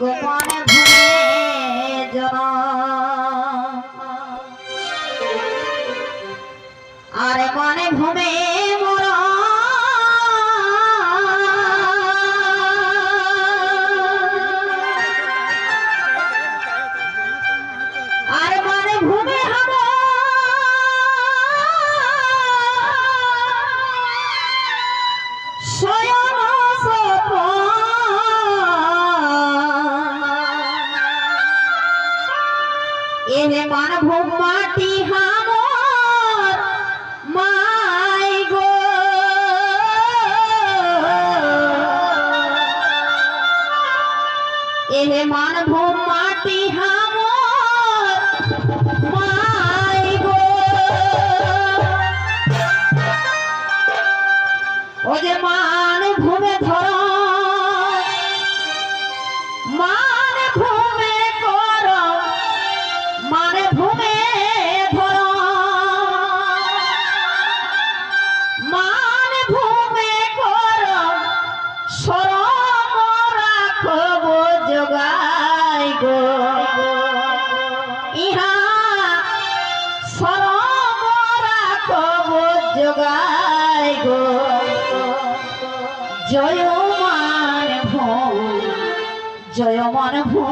Yeah. ये मानभूम माटी हा। মারভু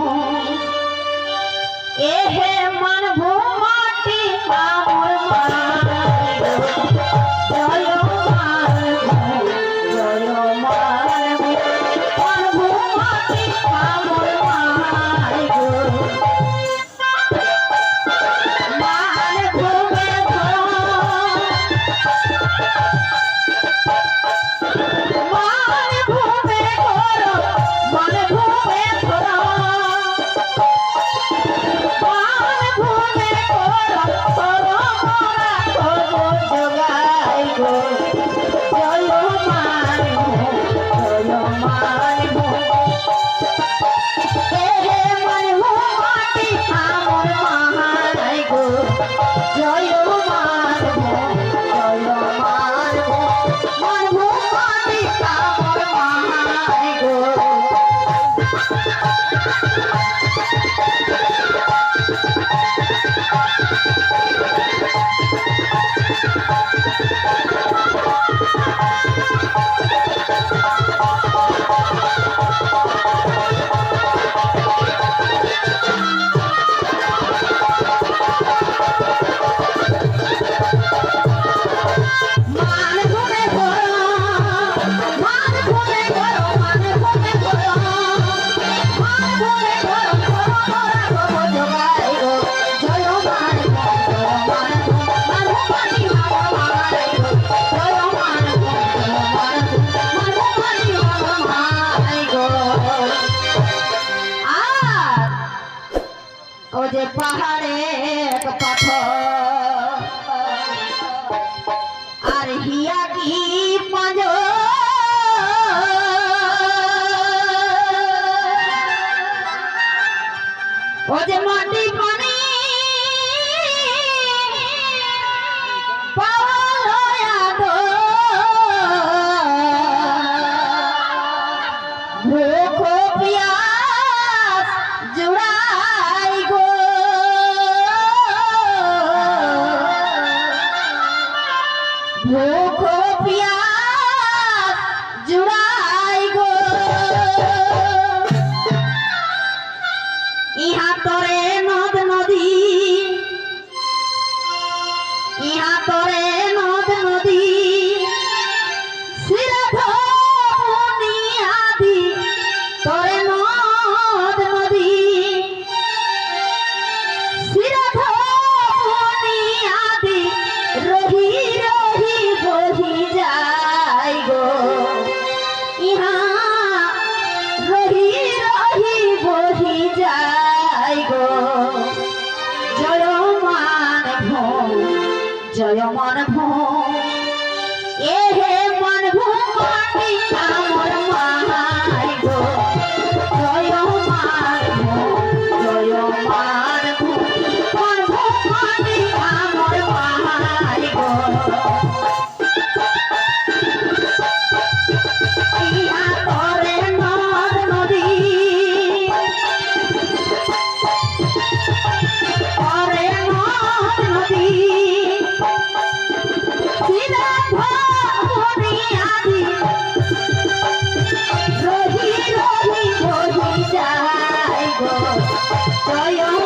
এহে মারভু মাটি মামুর মারভু জয় মারভু 不 好 তোমার 加油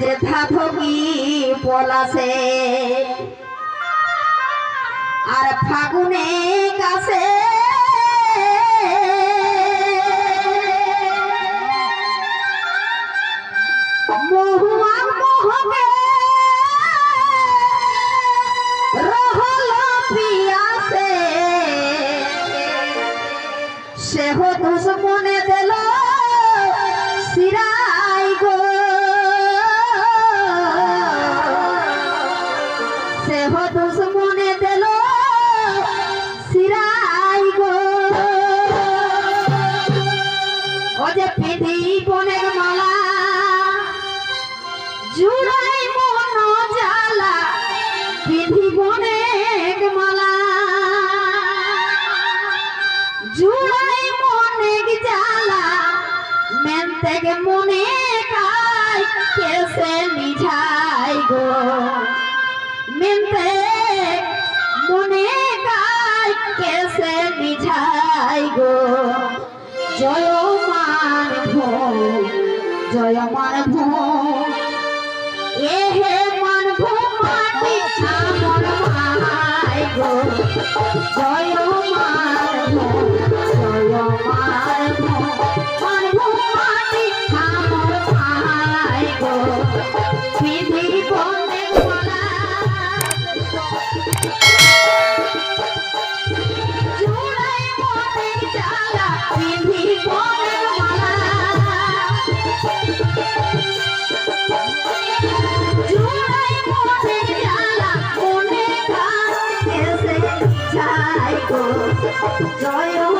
যে ধাধকি পলাশে আর ফাগুনে কাছে। মহুয়া পিয়াসে সেহ দুশ্মনে দিল জুড়াই মন জ্বালা পিধি বনের মালা। জুড়াই মনেক জ্বালা, মেন্তেক মনে কাই কেসে নিঝাই গো। মেন্তে মনে কাই কেসে নিঝাই গো। জয় মান ভো জয় মান ভো জয় জয়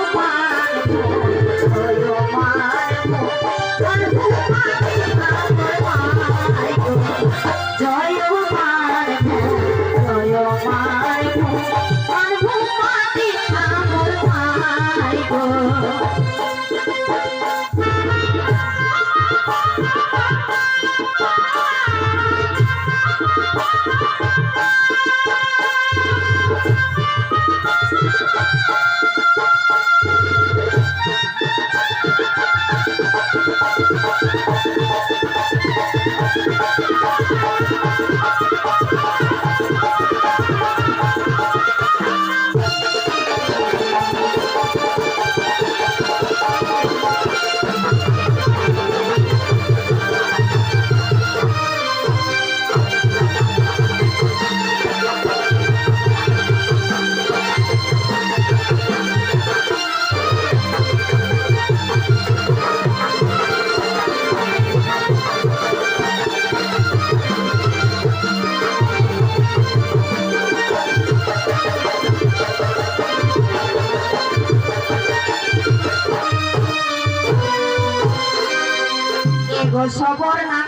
এগো সবর না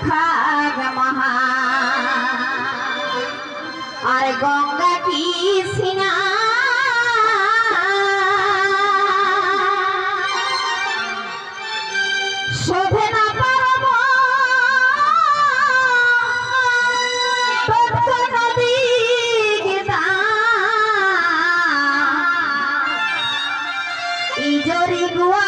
মহা। আর গঙ্গা কি সিনা? শোভে না পারব। ইজরি গুয়াই